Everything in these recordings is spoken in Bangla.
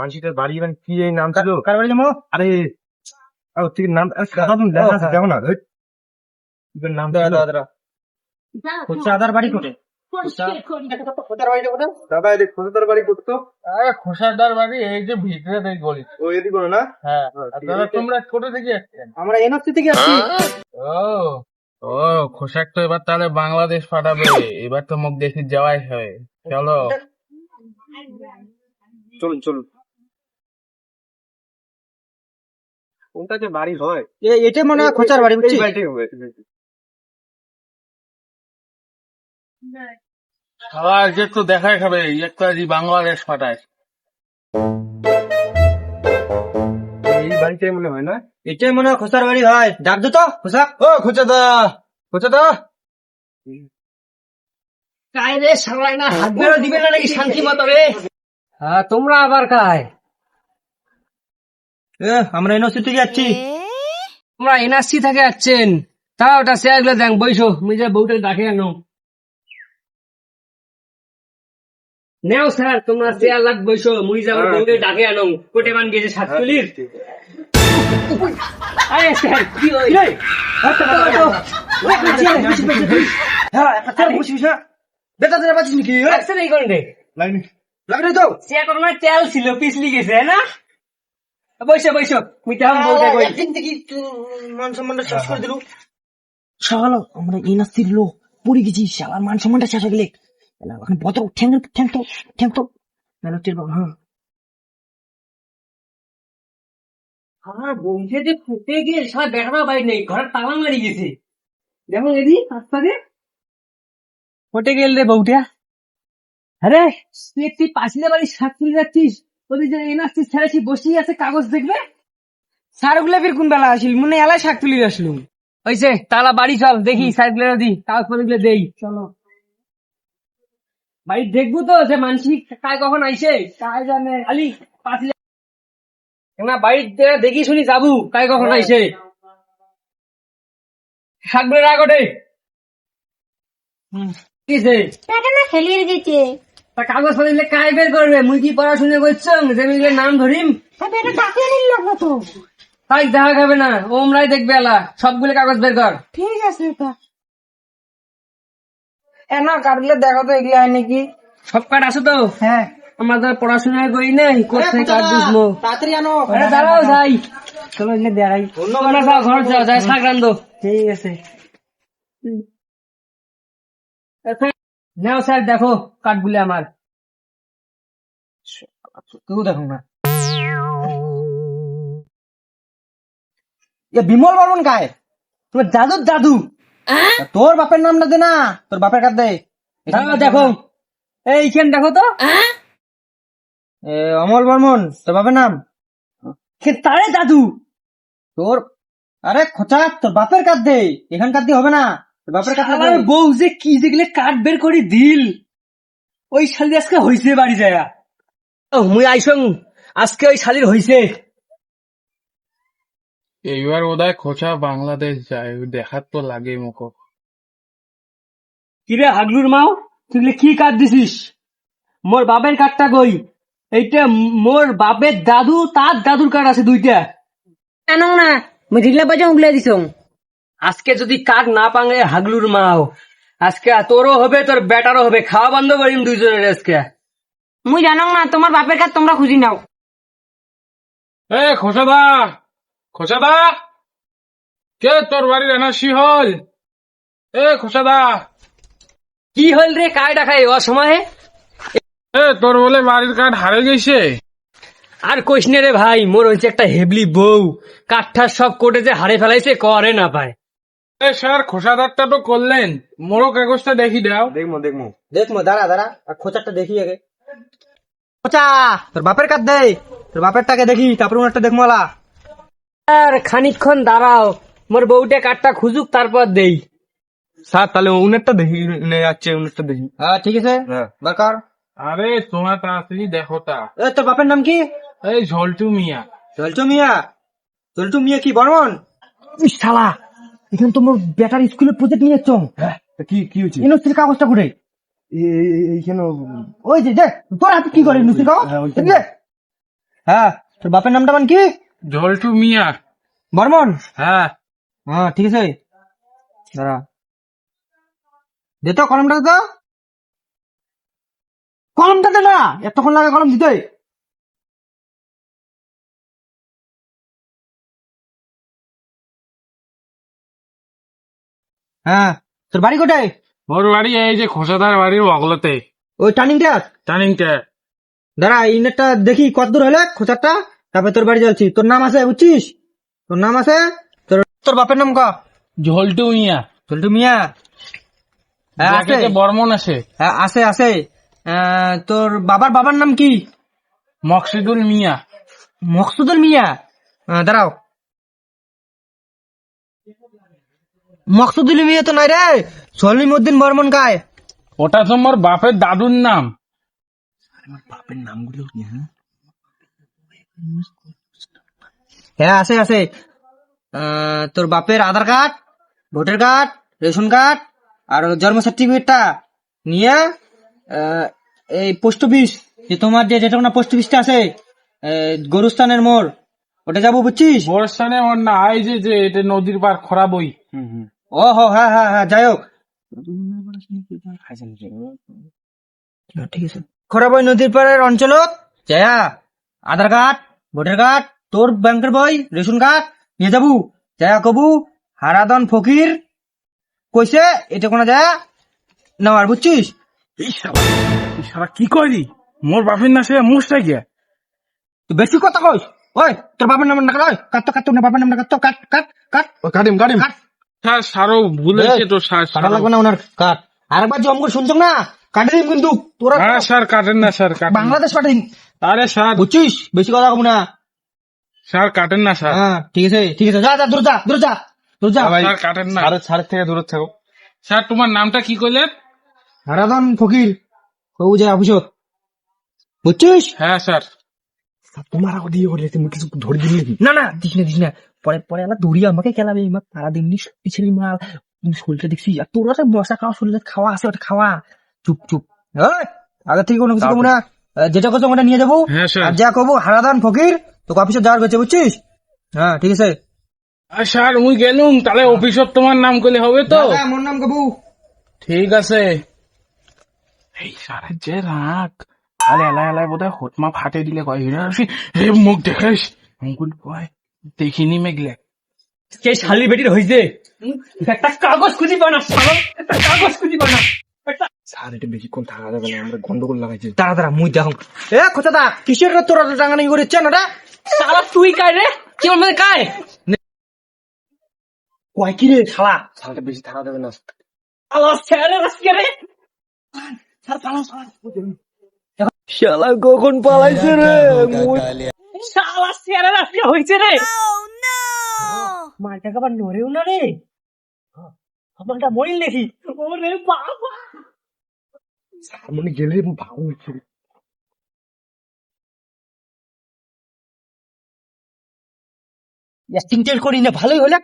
মানসিটার বাড়ি মানে কি এই নাম ছিল? কার বাড়ি যাব আরে আর ঠিক নাম দাদা দেখো না। নাম? বাড়ি কোটে খোঁচার বাড়িটা কোটে দাদা এদিক খোঁজাদার বাড়ি করতো। আরে খোসাদার বাড়ি এই যে ভিতরে দেখ গলি। ও এদিক না? হ্যাঁ আর ঠিক দাদা তোমরা কোথা থেকে আসছেন। আমরা এনএসসি থেকে আসছি। ও ও খোসাক তো এবার তাহলে বাংলাদেশ পাঠাবে। এবার তো মুখ দেখি যাওয়াই হয়। চলো। চলুন চলুন। কোনটা যে বাড়ি হয়? এ- এটা মনে হয় খোঁচার বাড়ি বুঝছি এই বাড়িটাই হবে সবার যে তো দেখাই খাবে একটা যে বাংলাদেশ পাঠায়। এই বাড়িটাই মনে হয় না? এটাই মনে হয় খোঁচার বাড়ি হয়। ডাক দো তো খোঁচা। ও খোঁচাদা খোঁচাদা। কায় রে সারাই না হাত দিবে না নাকি শান্তি মতো রে? হ্যাঁ তোমরা আবার কায় আমরা এনএসসি থেকে যাচ্ছি তোমরা এনআরসি থেকে যাচ্ছেন তা ওটা সে গুলো দেখ বইসো। মুই যে বউটা ডাকে আনো নেও স্যার তোমরা চেয়ার লাগ বইসো। মুই যে আমার বউটা ডাকে আনো। কোটে মান গেছে সাতচল্লিশ আরে স্যার কি হইল বেটা দিনে পাচ্ছিস নাকি? এ? স্যার এই কোন রে লাইন লাগে নাই তো? চেয়ার করোনা তেল ছিল পিছলি গেছে না? তো আমার বউটা কই? একদিন থেকে মান সম্মানটা শেষ করে দিল শালা আমরা লোক পড়ে গেছি শালার মান সম্মানটা শেষ হয়ে গেলে। এখন বদর ঠ্যাং ঠ্যাং তো ঠ্যাং তো। মেলা টের পাবো হ্যাঁ। আমার বউকে যে ফুটে গিয়ে সারা বেড়ানো বাড়ি নেই ঘরের তালা মারি গেছে। দেখো এদি আস্তাকে ফুটে গেল রে বউটা। আরে তুই একটি পাঁচিলে বাড়ি শাক তুলে যাচ্ছিস? ওদের বসেই আছে কাগজ দেখবে? সারগুলা ফির কোন বেলা আসিল? মনে এলাই শাক তুলি আসলো। হয়েছে তালা বাড়ি চল দেখি সাইকেল দি কাগজ পত্রগুলো দেই চলো। বাড়ি দেখব তো যে কায় কখন আইসে? কায় জানে। আলি পাঁচিলে না দেখি শুনি যাবু কায় কখন আইসে। থাকবে রাগটে কিসে টাকা না খেলিয়ে গেছে তা কাগজ পত্র কায় বের করবে? মুই কি পড়াশুনে করছ? যে আমি নাম ধরিম? তবে এটা টাকা নিল কত তাই দেখা যাবে না। ওমরাই দেখবে এলা। সবগুলো কাগজ বের কর। ঠিক আছে তো। এ না কাটলে দেখো তো এগুলা হয় নাকি। সব কার্ড আছে তো। হ্যাঁ। আমাদের পড়াশোনা করি নাই। কোথায় কার্ড বুঝব? তাড়াতাড়ি আনো। আরে দাঁড়াও যাই। চলো এগুলো দেখাই। তোমরা যাও ঘর যাও যাই ঠিক আছে। নাও স্যার দেখো কার্ডগুলি আমার। তুই দেখো না। এ বিমল বর্মন গায়ে তোর দাদুর দাদু তোর বাপের নাম না দে না তোর বাপের কাছ দে? দেখো। এইখানে দেখো তো। এ, অমল বর্মন তোর বাপের নাম? তারে দাদু তোর আরে খোঁচা তোর বাপের কাছ দে? এখানকার দিয়ে হবে না। বাপের কাছে আমার বউ যে কি যেগুলো কার্ড বের করে দিল। ওই শালি আজকে হইছে বাড়ি যায়। মুই আইসং আজকে ওই শালির হইছে। এইবার বোধহয় খোসা বাংলাদেশ যায়। দেখার তো লাগে মুখ কিরে হাগলুর মাও তুই কি কার্ড দিছিস? মোর বাপের কাঠটা কই? এইটা মোর বাপের দাদু তার দাদুর কাঠ আছে দুইটা। আনো না মুই ঢিলা বাজা উগলে দিছ। আজকে যদি কাক না পাঙে হাগলুর মাও। আজকে তোরও হবে তোর বেটারও হবে। খাওয়া বন্ধ করিম দুইজনের আজকে। মুই জানো না তোমার বাপের কাজ তোমরা খুঁজি নাও। এ খোসাদা খোসাদা কে তোর বাড়ির এনআরসি হল? এ খোসাদা কি হল রে কায় ডাকাই অসময়ে? এ তোর বলে বাড়ির কার্ড হারে গেছে। আর কইস রে ভাই মোর হচ্ছে একটা হেবলি বউ। কাঠঠার সব কোটে যে হারে ফেলাইছে করে না পায়। স্যার খোসাদারটা তো করলেন। মোরো কাগজটা দেখি দাও। দেখব দেখব দেখ মো দাঁড়া দাঁড়া। আর খোঁচারটা দেখি আগে। খোঁচা তোর বাপের কাছ দে। তোর বাপেরটাকে দেখি তারপর একটা দেখব আলা। আর খানিকক্ষণ দাঁড়াও। মোর বউটা কাঠটা খুঁজুক তারপর দেই। স্যার তাহলে উনেরটা দেখি নে যাচ্ছে উনেরটা দেখি। হ্যাঁ ঠিক আছে। হ্যাঁ। দরকার আরে তোমার তাড়াতাড়ি দেখো তা। এ তোর বাপের নাম কি? এই ঝলটু মিয়া। চলটু মিয়া? চলটু মিয়া কি বর্মন? শালা। এখানে তোমার বেটার স্কুলের প্রজেক্ট নিয়ে তা কি কি হয়েছে? ইউনিভার্সিটির কাগজটা করে এই- এই- এইখানে ওই যে দেখ তোর হাতে কি করে ইউনিভার্সিটির কাগজ? হ্যাঁ। হ্যাঁ তোর বাপের নামটা মান কি? জলটু মিয়া। বর্মন? হ্যাঁ। হ্যাঁ ঠিক আছে। দাঁড়া। দে তো কলমটা দে তো। কলমটা দে না এতক্ষণ লাগে কলম দিতে। হ্যাঁ তোর বাড়ি কোথায়? ওর বাড়ি এই যে খোসাদার বাড়ির বগলতে। ওই টার্নিংটা টার্নিংটা। দাঁড়া এই নেটটা দেখি কত দূর হলে খোঁচারটা তারপরে তোর বাড়ি যাচ্ছি তোর নাম আছে বুঝছিস? তোর নাম আছে? তোর তোর বাপের নাম ক? ঝোলটু মিয়া। চলটু মিয়া? হ্যাঁ আছে। বর্মন আছে। হ্যাঁ আছে আছে। তোর বাবার বাবার নাম কি? মকসিদুল মিয়া। মকসুদুল মিয়া? দাঁড়াও। মকসুদুল মিয়া তো নাই রে। সলিমউদ্দিন বর্মন কায় ওটা তোমার বাপের দাদুর নাম। হ্যাঁ? আছে আছে। তোর বাপের Aadhaar card voter card ration card আর জন্ম সার্টিফিকেটটা নিয়ে আহ, এই পোস্ট অফিস যে তোমার যে যেটা পোস্ট অফিসটা আছে আহ, গরুস্থানের মোড় ওটা যাব বুঝছিস? বর্ষানে ওর না এই যে যে এটা নদীর পার খরা বই। ও হো হ্যাঁ হ্যাঁ হ্যাঁ যাই হোক। ঠিক আছে। খরাবই নদীর পাড়ের অঞ্চলত যায়া আধার কার্ড ভোটার কার্ড তোর ব্যাংকের বই রেশন কার্ড নিয়ে যাবু। যায়া কবু হারাদন ফকির কইছে এটা কোনো যায় নেওয়ার বুঝছিস? শালা কি করি মোর বাপের না সে মুসটা গিয়া। তুই বেশি কথা কইস? ওই তোর বাবার নাম না কাট কাট কাট তোর বাবার নাম না কাট কাট কাট কাট। কাটিম কাটিম কাট। স্যার সারও ভুলেছে তো স্যার কাটা লাগবে না ওনার কাট আরেকবার শুনছো না? কাটে দিম কিন্তু। তোরা হ্যাঁ স্যার কাটেন না স্যার কাটেন বাংলাদেশ পাঠিয়ে দিন আরে স্যার। বুঝছিস? বেশি কথা কব না। স্যার কাটেন না স্যার। হ্যাঁ ঠিক আছে ঠিক আছে। যা যা দূর যা দূর যা দূর যা। স্যার কাটেন না। সাড়ে সাড়ে থেকে দূরে থাকো। স্যার তোমার নামটা কি করলেন হারাদন ফকির কবু যে অফিসত বুঝছিস? হ্যাঁ স্যার। তোমার আগে দিয়ে কিছু ধরে দিলি না না দিস না দিস না। পরে পরে আবার দৌড়ি আমাকে খেলাবে আমার তারা দিমনি পিছলি মাল শরীরটা দেখছি আর তোর একটা মশা খাওয়া শরীরে খাওয়া আছে ওটা খাওয়া। চুপ চুপ। এই, আগে থেকে কোনো কিছু না। যেটা করছ ওটা নিয়ে যাব। হ্যাঁ আর যা কবো হারাদান ফকির তোকে অফিসে যাওয়ার হচ্ছে বুঝছিস? হ্যাঁ ঠিক আছে। আর স্যার মুই গেলুম তাহলে অফিসত তোমার নাম করলে হবে তো? যা, নাম কবু। ঠিক আছে। এই স্যার যে রাগ। আলে এলাই এলাই বোধহয় হোটমা ফাটে দিলে কয় হিরা হে মুখ দেখাইস। অঙ্কুল কয় দেখিনি মেঘলে কে শালি বেটির হইছে একটা কাগজ খুঁজি পাও না শালা, একটা কাগজ খুঁজি পাও না স্যার এটা বেশিক্ষণ থাকা যাবে না আমরা গন্ডগোল লাগাইছি দাঁড়া দাঁড়া মুই দেখো এ খোঁচা দা কিসের তোরা টাঙ্গানি করে চেন ওটা শালা তুই কায় রে কি আমার কায় কয় কি রে শালা স্যারটা বেশি থাকা যাবে না শালা ছেড়ে আজকে রে শালা কখন পালাইছে রে শালা ছেড়ে আজকে হইছে রে মালটা আবার নড়েও না রে। আমারটা মরিল ওরে বাবা! স্যার মনে গেলে ভালো হচ্ছে। অ্যাক্টিং টেল করি না ভালোই হলে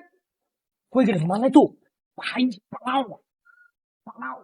কই গেলে? মালাই তো। ভাই পালাও। পালাও।